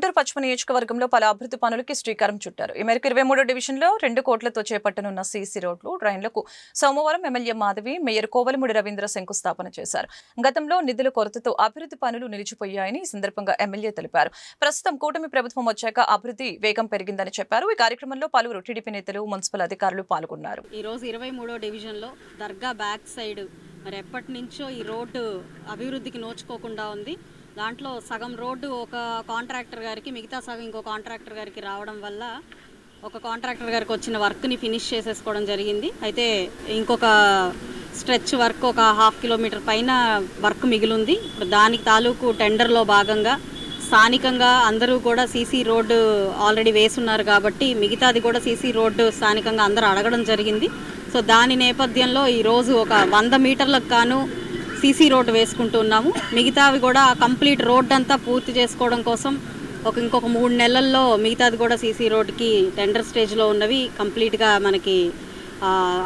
గుంటూరు పశ్చిమ నియోజకవర్గంలో పలు అభివృద్ధి పనులకి శ్రీకారం చుట్టారు. ఈ మేరకు ఇరవై మూడో డివిజన్లో రెండు కోట్లతో చేపట్టనున్న సీసీ రోడ్లు డ్రైన్లకు సోమవారం ఎమ్మెల్యే మాధవి మేయర్ కోవలముడి రవీంద్ర శంకుస్థాపన చేశారు. గతంలో నిధుల కొరతతో అభివృద్ధి పనులు నిలిచిపోయాయని ఈ సందర్భంగా ఎమ్మెల్యే తెలిపారు. ప్రస్తుతం కూటమి ప్రభుత్వం వచ్చాక అభివృద్ధి వేగం పెరిగిందని చెప్పారు. ఈ కార్యక్రమంలో పలువురు టీడీపీ నేతలు మున్సిపల్ అధికారులు పాల్గొన్నారు. ఈరోజు ఇరవై మూడో డివిజన్లో దర్గా బ్యాక్ సైడ్ మరి ఎప్పటి నుంచో ఈ రోడ్డు అభివృద్ధికి నోచుకోకుండా ఉంది. దాంట్లో సగం రోడ్డు ఒక కాంట్రాక్టర్ గారికి మిగతా సగం ఇంకో కాంట్రాక్టర్ గారికి రావడం వల్ల ఒక కాంట్రాక్టర్ గారికి వచ్చిన వర్క్ని ఫినిష్ చేసేసుకోవడం జరిగింది. అయితే ఇంకొక స్ట్రెచ్ వర్క్ ఒక హాఫ్ కిలోమీటర్ పైన వర్క్ మిగిలింది. ఇప్పుడు దానికి తాలూకు టెండర్లో భాగంగా స్థానికంగా అందరూ కూడా సీసీ రోడ్డు ఆల్రెడీ వేసున్నారు కాబట్టి మిగతాది కూడా సీసీ రోడ్డు స్థానికంగా అందరూ అడగడం జరిగింది. సో దాని నేపథ్యంలో ఈరోజు ఒక వంద మీటర్లకు గాను సీసీ రోడ్డు వేసుకుంటున్నాము మిగతావి కూడా కంప్లీట్ రోడ్ అంతా పూర్తి చేసుకోవడం కోసం ఒక ఇంకొక మూడు నెలల్లో మిగతాది కూడా సీసీ రోడ్డుకి టెండర్ స్టేజ్లో ఉన్నవి కంప్లీట్గా మనకి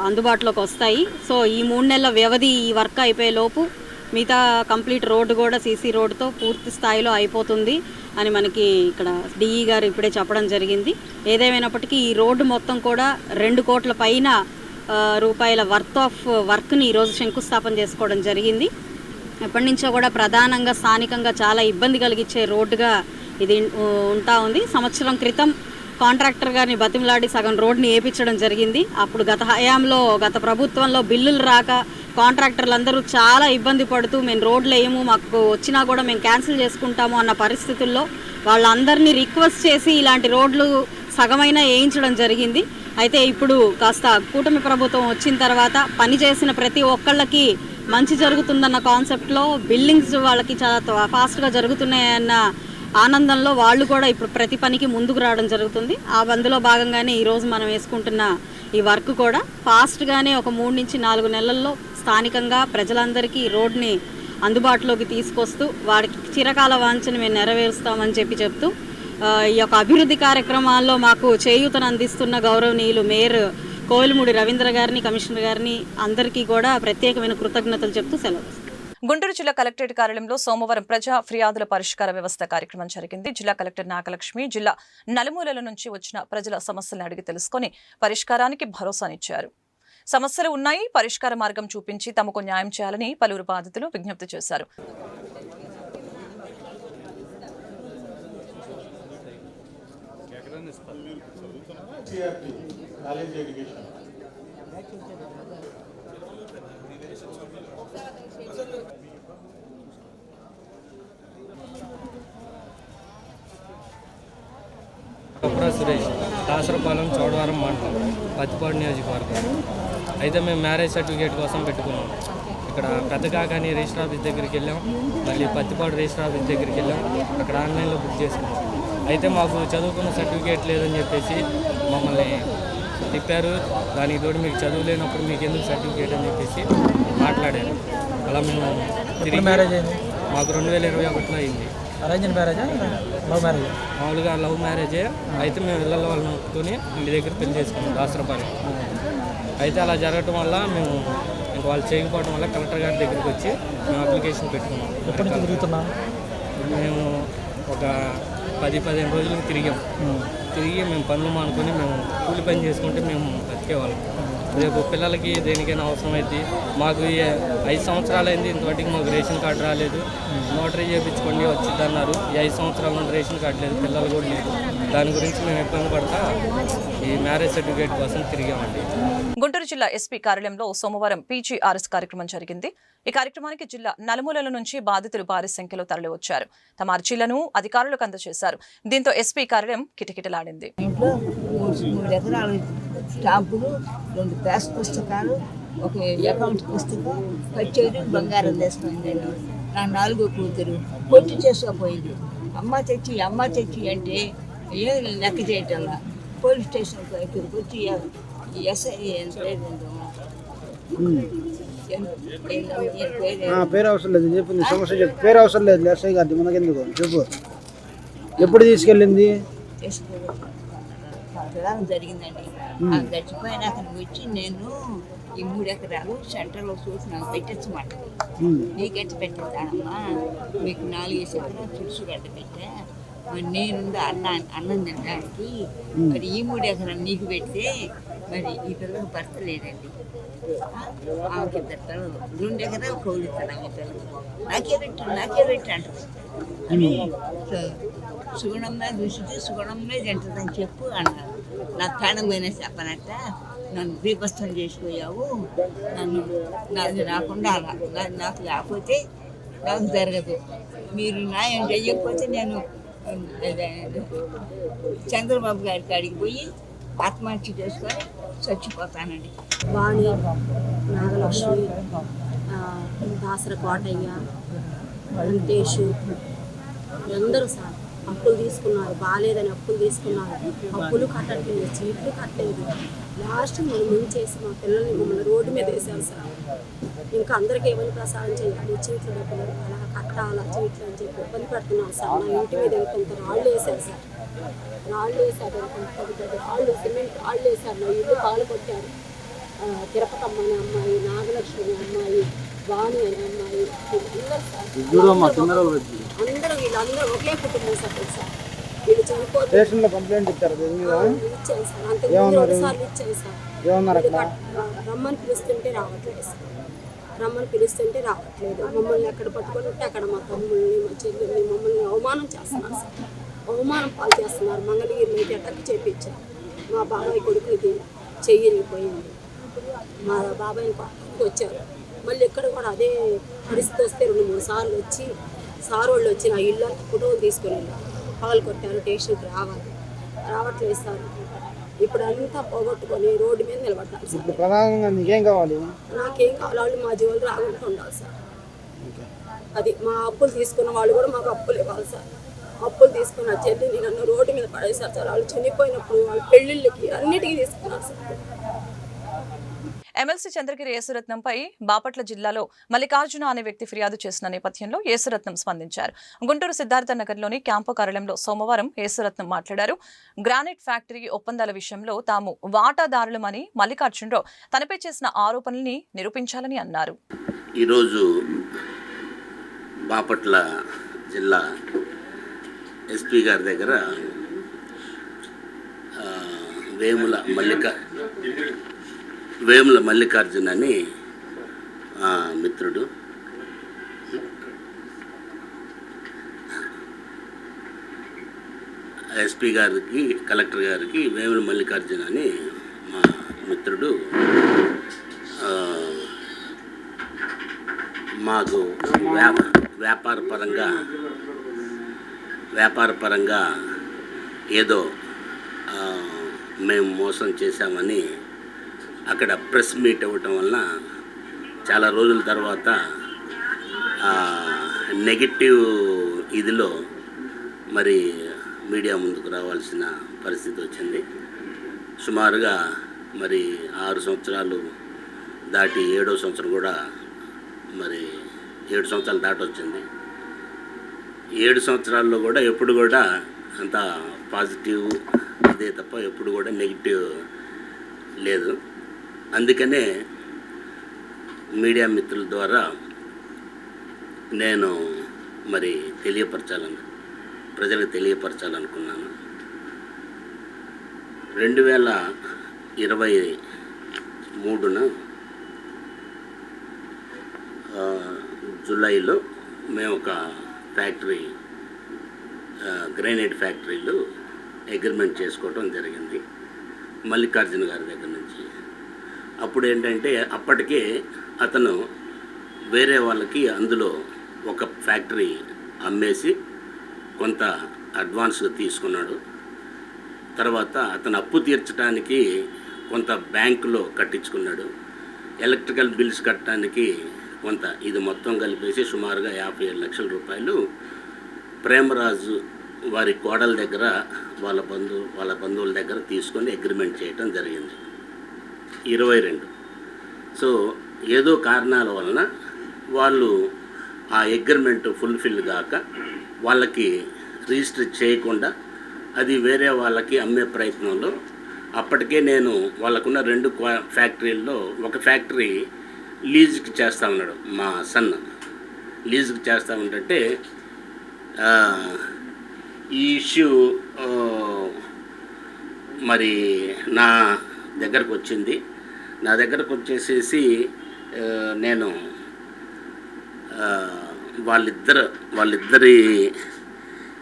అందుబాటులోకి వస్తాయి. సో ఈ మూడు నెలల వ్యవధి ఈ వర్క్ అయిపోయే లోపు మిగతా కంప్లీట్ రోడ్డు కూడా సీసీ రోడ్డుతో పూర్తి స్థాయిలో అయిపోతుంది అని మనకి ఇక్కడ డిఈ గారు ఇప్పుడే చెప్పడం జరిగింది. ఏదేమైనప్పటికీ ఈ రోడ్డు మొత్తం కూడా రెండు కోట్ల పైన రూపాయల వర్త్ ఆఫ్ వర్క్ని ఈరోజు శంకుస్థాపన చేసుకోవడం జరిగింది. ఎప్పటి నుంచో కూడా ప్రధానంగా స్థానికంగా చాలా ఇబ్బంది కలిగించే రోడ్డుగా ఇది ఉంటా ఉంది. సంవత్సరం క్రితం కాంట్రాక్టర్ గారిని బతిమలాడి సగం రోడ్ని వేయించడం జరిగింది. అప్పుడు గత హయాంలో గత ప్రభుత్వంలో బిల్లులు రాక కాంట్రాక్టర్లు అందరూ చాలా ఇబ్బంది పడుతూ మేము రోడ్లు వేయము మాకు వచ్చినా కూడా మేము క్యాన్సిల్ చేసుకుంటాము అన్న పరిస్థితుల్లో వాళ్ళందరినీ రిక్వెస్ట్ చేసి ఇలాంటి రోడ్లు సగమైనా వేయించడం జరిగింది. అయితే ఇప్పుడు కాస్త కూటమి ప్రభుత్వం వచ్చిన తర్వాత పని చేసిన ప్రతి ఒక్కళ్ళకి మంచి జరుగుతుందన్న కాన్సెప్ట్లో బిల్డింగ్స్ వాళ్ళకి చాలా ఫాస్ట్గా జరుగుతున్నాయన్న ఆనందంలో వాళ్ళు కూడా ఇప్పుడు ప్రతి పనికి ముందుకు రావడం జరుగుతుంది. ఆ అందులో భాగంగానే ఈరోజు మనం వేసుకుంటున్న ఈ వర్క్ కూడా ఫాస్ట్గానే ఒక మూడు నుంచి నాలుగు నెలల్లో స్థానికంగా ప్రజలందరికీ రోడ్ని అందుబాటులోకి తీసుకొస్తూ వాడికి చిరకాల వాంఛను మేము నెరవేరుస్తామని చెప్పి చెప్తూ ఈ యొక్క అభివృద్ధి కార్యక్రమాల్లో మాకు చేయూతను అందిస్తున్న గౌరవనీయులు మేయర్ కోయిలమూడి రవీంద్ర గారిని కమిషనర్ గారిని అందరికీ కూడా ప్రత్యేకమైన కృతజ్ఞతలు చెప్తూ సెలవు. గుంటూరు జిల్లా కలెక్టరేట్ కార్యాలయంలో సోమవారం ప్రజా ఫిర్యాదుల పరిష్కార వ్యవస్థ కార్యక్రమం జరిగింది. జిల్లా కలెక్టర్ నాగలక్ష్మి జిల్లా నలుమూలల నుంచి వచ్చిన ప్రజల సమస్యలను అడిగి తెలుసుకొని పరిష్కారానికి భరోసానిచ్చారు సమస్యలు ఉన్నాయి పరిష్కార మార్గం చూపించి తమకు న్యాయం చేయాలని పలువురు బాధితులు విజ్ఞప్తి చేశారు. CRT college education Suresh Dasarapalem Chodavaram మండలం పత్తిపాడు నియోజకవర్గం. అయితే మేము మ్యారేజ్ సర్టిఫికేట్ కోసం పెట్టుకున్నాం. ఇక్కడ పెద్దకాకాని రిజిస్టర్ ఆఫీస్ దగ్గరికి వెళ్ళాం. మళ్ళీ పత్తిపాడు రిజిస్టర్ ఆఫీస్ దగ్గరికి వెళ్ళాం. అక్కడ ఆన్లైన్లో బుక్ చేసుకున్నాం. అయితే మాకు చదువుకున్న సర్టిఫికేట్ లేదని చెప్పేసి మమ్మల్ని తిప్పారు దానికి తోడు మీకు చదువు లేనప్పుడు మీకు ఎందుకు సర్టిఫికేట్ అని చెప్పేసి మాట్లాడారు. అలా మేము తిరిగి మ్యారేజ్ అయింది? మాకు రెండు వేల ఇరవై ఒకటిలో అయింది. అరేంజ్ మ్యారేజా లవ్ మ్యారేజ్ మామూలుగా లవ్ మ్యారేజే అయితే మేము ఇళ్ళ వాళ్ళని ఒప్పుకొని ఇంటి దగ్గర పెళ్ళి చేసుకున్నాం దాసరపాలెం అయితే అలా జరగటం వల్ల మేము ఇంక వాళ్ళు చేయకపోవడం వల్ల కలెక్టర్ గారి దగ్గరికి వచ్చి మేము అప్లికేషన్ పెట్టుకున్నాం. ఎప్పటి నుంచి తిరుగుతున్నా? మేము ఒక పది పదిహేను రోజులకు తిరిగాం. తిరిగి మేము పనులు మానుకొని మేము కూలి పని చేసుకుంటే మేము బతికేవాళ్ళం. రేపు పిల్లలకి దేనికైనా అవసరం అయితే మాకు ఈ ఐదు సంవత్సరాలు అయింది ఇంతవరకు మాకు రేషన్ కార్డు రాలేదు. నోటరీ చేయించుకోండి వచ్చింది అన్నారు ఈ ఐదు సంవత్సరాల నుండి రేషన్ కార్డు లేదు పిల్లలు కూడా లేదు దాని గురించి మేము ఇబ్బంది పడతా ఈ మ్యారేజ్ సర్టిఫికేట్ కోసం తిరిగామండి. గుంటూరు జిల్లా ఎస్పీ కార్యాలయంలో సోమవారం పీజీఆర్ఎస్ కార్యక్రమం జరిగింది. ఈ కార్యక్రమానికి జిల్లా నలుమూలల నుంచి బాధితులు భారీ సంఖ్యలో తరలివచ్చారు. తమ అర్జీలను అధికారులకు అందజేశారు. దీంతో ఎస్పీ కార్యాలయం కిటకిటలాడింది. స్టాంపులు రెండు ప్యాస్ పుస్తకాలు ఒక అకౌంట్ పుస్తకం వచ్చేది బంగారం తీసుకుంది నేను నా నాలుగో కూతురు పొట్టు చేసుకోపోయింది. అమ్మ తెచ్చి అమ్మ తెచ్చి అంటే ఏం లెక్క చేయటంలా పోలీస్ స్టేషన్ ఇక్కడికి వచ్చి ఎస్ఐ పేరు అవసరం లేదు చెప్పు నీ సమస్య చెప్పు. పేరు అవసరం లేదు ఎస్ఐ గారి మనకెందుకు? చెప్పు. ఎప్పుడు తీసుకెళ్ళింది? ప్రధానం జరిగిందండి. ఆ గడిచిపోయినాక వచ్చి నేను ఈ మూడు ఎకరాలు సెంటర్లో చోటు నాకు పెట్టచ్చమాట ఉమ్. నీకెట్ట పెట్టేస్తానమ్మా? మీకు నాలుగు ఎకరాలు చుడుసు గడ్డ పెట్టా. మరి నేనుందా అన్న అన్నం తినడానికి మరి ఈ మూడు ఎకరాలు నీకు పెడితే మరి ఈ పిల్లలకు భర్త లేదండి. ఆమెకి ఇద్దరు పిల్లలు. రెండు ఎకరాలు కౌలుతాను ఆమె పిల్లలు నాకే పెట్టు నాకే పెట్టు అంటారు. అని సుగుణమ్మే సుగుణమ్మే తింటుందని చెప్పు అన్నారు. నా ప్రాణం పోయినా చెప్పనట్ట? నన్ను బీభత్సం చేసిపోయావు. నన్ను నాకు రాకుండా అలా నాకు రాకపోతే నాకు జరగదు. మీరు న్యాయం చేయకపోతే నేను చంద్రబాబు గారి కాడికి పోయి ఆత్మహత్య చేసుకొని చచ్చిపోతానండి. వాణి నాగలక్ష్మి దాసర కోటయ్య వెంకటేషు అందరూ సార్. అప్పులు తీసుకున్నారు బాగాలేదని అప్పులు తీసుకున్నారు. అప్పులు కట్టట్లేదు చీట్లు కట్టలేదు. లాస్ట్ మనం ముంచేసి మా పిల్లల్ని మమ్మల్ని రోడ్డు మీద వేసారు సార్. ఇంకా అందరికీ ఏమని ప్రసారం చేయాలి? చీట్లు డబ్బులు అలా కట్టాలా? చీట్లు అని చెప్పి ఇబ్బంది పెడుతున్నారు సార్. నా ఇంటి మీద ఇంకొంత రాళ్ళు వేశారు సార్. రాళ్ళు పెద్ద రాళ్ళు సిమెంట్ రాళ్ళు వేశారు. నా ఇల్లు పాలు కొట్టారు. తిరుపతమ్మ అనే అమ్మాయి నాగలక్ష్మి అమ్మాయి వాణి అనే అమ్మాయి వీళ్ళందరూ అందరూ వీళ్ళందరూ ఒకే కుటుంబం సభ్యులు సార్ వీళ్ళు చనిపోతే స్టేషన్లో కంప్లైంట్ ఇచ్చారు దీని మీద ఇచ్చాను సార్. అంతకు ముందు ఇచ్చాను సార్. ఏమన్నారు వీళ్ళు అక్కడ రమ్మని పిలుస్తుంటే రావట్లేదు సార్. రమ్మని పిలుస్తుంటే రావట్లేదు. మమ్మల్ని ఎక్కడ పట్టుకొని ఉంటే అక్కడ మా తమ్ముళ్ళని మా చెల్లెల్ని మమ్మల్ని అవమానం చేస్తున్నారు సార్. అవమానం పాలు చేస్తున్నారు. మంగళగిరిలో అయితే అటక్ చేపించారు. మా బాబాయ్ కొడుకుకి చెయ్యనిపోయింది మా బాబాయ్ని పట్టుకు వచ్చారు మళ్ళీ ఇక్కడ కూడా అదే పరిస్థితి వస్తే రెండు మూడు సార్లు వచ్చి సార్ వాళ్ళు వచ్చి నా ఇల్లు అంతా ఫోటోలు తీసుకొని వెళ్ళారు పాలు కొట్టారు స్టేషన్కి రావాలి. రావట్లేదు సార్. ఇప్పుడు అంతా పోగొట్టుకొని రోడ్డు మీద నిలబడ్డారు సార్. ఇప్పుడు ప్రధానంగా నీకేం కావాలి? నాకేం కావాలి? వాళ్ళు మా జీవులు రాకుండా ఉండాలి సార్. అది మా అప్పులు తీసుకున్న వాళ్ళు కూడా మాకు అప్పులు ఇవ్వాలి సార్. అప్పులు తీసుకున్న చెల్లిని నన్ను రోడ్డు మీద పడేశారు సార్. వాళ్ళు చనిపోయినప్పుడు వాళ్ళ పెళ్ళిళ్ళకి అన్నిటికీ తీసుకున్నారు సార్. ఎమ్మెల్సీ చంద్రగిరి యేసురత్నంపై బాపట్ల జిల్లాలో మల్లికార్జున అనే వ్యక్తి ఫిర్యాదు చేసిన నేపథ్యంలో యేసురత్నం స్పందించారు. గుంటూరు సిద్ధార్థ నగర్లోని క్యాంపు కార్యాలయంలో సోమవారం యేసురత్నం మాట్లాడారు. గ్రానైట్ ఫ్యాక్టరీ ఒప్పందాల విషయంలో తాము వాటాదారులమని మల్లికార్జునరావు తనపై చేసిన ఆరోపణల్ని నిరూపించాలని అన్నారు. ఈరోజు బాపట్ల జిల్లా ఎస్పీ గారి దగ్గర వేముల మల్లిక వేముల మల్లికార్జున్ అని మిత్రుడు. ఎస్పీ గారికి కలెక్టర్ గారికి వేముల మల్లికార్జున్ అని మా మిత్రుడు మాకు వ్యాప వ్యాపార పరంగా వ్యాపార పరంగా ఏదో మేము మోసం చేశామని అక్కడ ప్రెస్ మీట్ అవ్వటం వలన చాలా రోజుల తర్వాత నెగిటివ్ ఇదిలో మరి మీడియా ముందుకు రావాల్సిన పరిస్థితి వచ్చింది. సుమారుగా మరి ఆరు సంవత్సరాలు దాటి ఏడో సంవత్సరం కూడా మరి ఏడు సంవత్సరాలు దాటొచ్చింది. ఏడు సంవత్సరాల్లో కూడా ఎప్పుడు కూడా అంత పాజిటివ్ అదే తప్ప ఎప్పుడు కూడా నెగిటివ్ లేదు. అందుకనే మీడియా మిత్రుల ద్వారా నేను మరి తెలియపరచాలను ప్రజలకు తెలియపరచాలనుకున్నాను. రెండు వేల ఇరవై మూడున జూలైలో మేము ఒక ఫ్యాక్టరీ ఆ, ఫ్యాక్టరీలు ఫ్యాక్టరీలో అగ్రిమెంట్ చేసుకోవడం జరిగింది. మల్లికార్జున గారి దగ్గర అప్పుడు ఏంటంటే అప్పటికే అతను వేరే వాళ్ళకి అందులో ఒక ఫ్యాక్టరీ అమ్మేసి కొంత అడ్వాన్స్గా తీసుకున్నాడు. తర్వాత అతను అప్పు తీర్చడానికి కొంత బ్యాంకులో కట్టించుకున్నాడు. ఎలక్ట్రికల్ బిల్స్ కట్టడానికి కొంత ఇది మొత్తం కలిపేసి సుమారుగా యాభై ఏడు లక్షల రూపాయలు ప్రేమరాజు వారి కోడల దగ్గర వాళ్ళ బంధువు వాళ్ళ బంధువుల దగ్గర తీసుకొని అగ్రిమెంట్ చేయటం జరిగింది. ఇరవై రెండు. సో ఏదో కారణాల వలన వాళ్ళు ఆ అగ్రిమెంట్ ఫుల్ఫిల్ కాక వాళ్ళకి రిజిస్టర్ చేయకుండా అది వేరే వాళ్ళకి అమ్మే ప్రయత్నంలో అప్పటికే నేను వాళ్ళకున్న రెండు క్వా- ఫ్యాక్టరీల్లో ఒక ఫ్యాక్టరీ లీజుకి చేస్తా ఉన్నాడు మా సన్. లీజుకి చేస్తా ఉంటే ఈ ఇష్యూ మరి నా దగ్గరకు వచ్చింది. నా దగ్గరకు వచ్చేసేసి నేను వాళ్ళిద్దరు వాళ్ళిద్దరి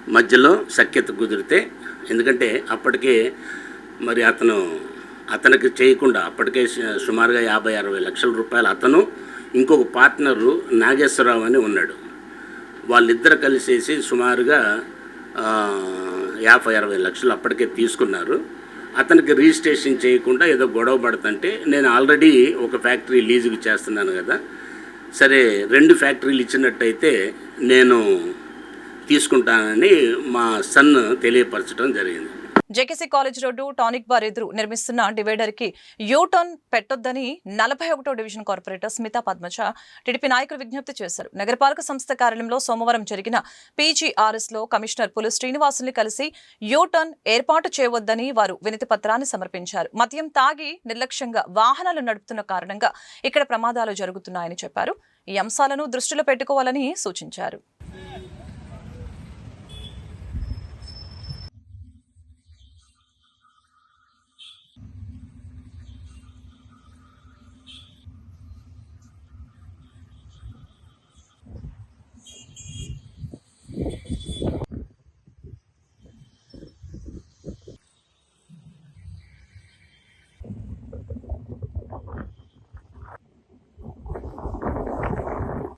మధ్యలో సఖ్యత కుదిరితే ఎందుకంటే అప్పటికే మరి అతను అతనికి చేయకుండా అప్పటికే సుమారుగా యాభై అరవై లక్షల రూపాయలు అతను ఇంకొక పార్ట్నరు నాగేశ్వరరావు అని ఉన్నాడు. వాళ్ళిద్దరు కలిసేసి సుమారుగా యాభై అరవై లక్షలు అప్పటికే తీసుకున్నారు. అతనికి రిజిస్ట్రేషన్ చేయకుండా ఏదో గొడవ పడుతుంటే నేను ఆల్రెడీ ఒక ఫ్యాక్టరీ లీజుకి చేస్తున్నాను కదా. సరే రెండు ఫ్యాక్టరీలు ఇచ్చినట్టయితే నేను తీసుకుంటానని మా సన్ తెలియపరచడం జరిగింది. JKC college road tonic bar ఎదురు నిర్మిస్తున్న డివైడర్కి యూటర్న్ పెట్టొద్దని నలభై ఒకటో division corporator Smita Padmaja TDP నాయకులు విజ్ఞప్తి చేశారు. నగరపాలక సంస్థ కార్యాలయంలో సోమవారం జరిగిన పీజీఆర్ఎస్లో కమిషనర్ పులు శ్రీనివాసుల్ని కలిసి యూటర్న్ ఏర్పాటు చేయవద్దని వారు వినతి పత్రాన్ని సమర్పించారు. మద్యం తాగి నిర్లక్ష్యంగా వాహనాలు నడుపుతున్న కారణంగా ఇక్కడ ప్రమాదాలు జరుగుతున్నాయని చెప్పారు. ఈ అంశాలను దృష్టిలో పెట్టుకోవాలని సూచించారు.